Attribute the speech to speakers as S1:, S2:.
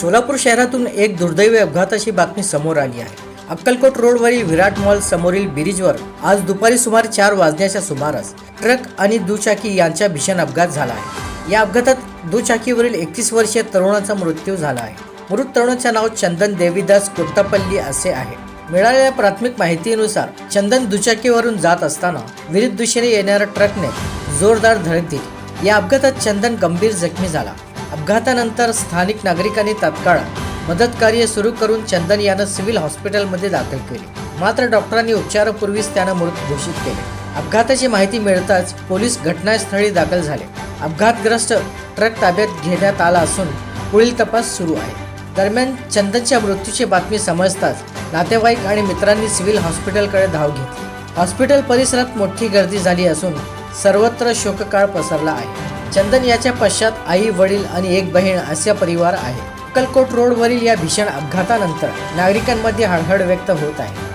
S1: सोलापूर शहरातून एक दुर्दैवी अपघाताची बातमी समोर आली आहे. अक्कलकोट रोडवरील विराट मॉल समोरील ब्रिजवर आज दुपारी सुमारे चार वाजण्याच्या सुमारास ट्रक आणि दुचाकी यांचा भीषण अपघात झाला आहे. या अपघातात दुचाकीवरील एकतीस वर्षीय तरुणाचा मृत्यू झाला आहे. मृत तरुणाचे नाव चंदन देवीदास कोट्टापल्ली असे आहे. मिळालेल्या प्राथमिक माहितीनुसार चंदन दुचाकीवरून जात असताना विरुद्ध दिशेने येणाऱ्या ट्रकने जोरदार धडक दिली. या अपघातात चंदन गंभीर जखमी झाला. अपघातानंतर स्थानिक नागरिकांनी तात्काळ मदतकार्य सुरू करून चंदन यानं सिव्हिल हॉस्पिटलमध्ये दाखल केले. मात्र डॉक्टरांनी उपचारापूर्वीच त्यानं मृत घोषित केले. अपघाताची माहिती मिळताच पोलीस घटनास्थळी दाखल झाले. अपघातग्रस्त ट्रक ताब्यात घेण्यात आला असून पुढील तपास सुरू आहे. दरम्यान चंदनच्या मृत्यूची बातमी समजताच नातेवाईक आणि मित्रांनी सिव्हिल हॉस्पिटलकडे धाव घेतली. हॉस्पिटल परिसरात मोठी गर्दी झाली असून सर्वत्र शोककाळ पसरला आहे. चंदन याच्या पश्चात आई वडील आणि एक बहीण असा परिवार आहे. अक्कलकोट रोडवरील या भीषण अपघातानंतर नागरिकांमध्ये हळहळ व्यक्त होत आहे.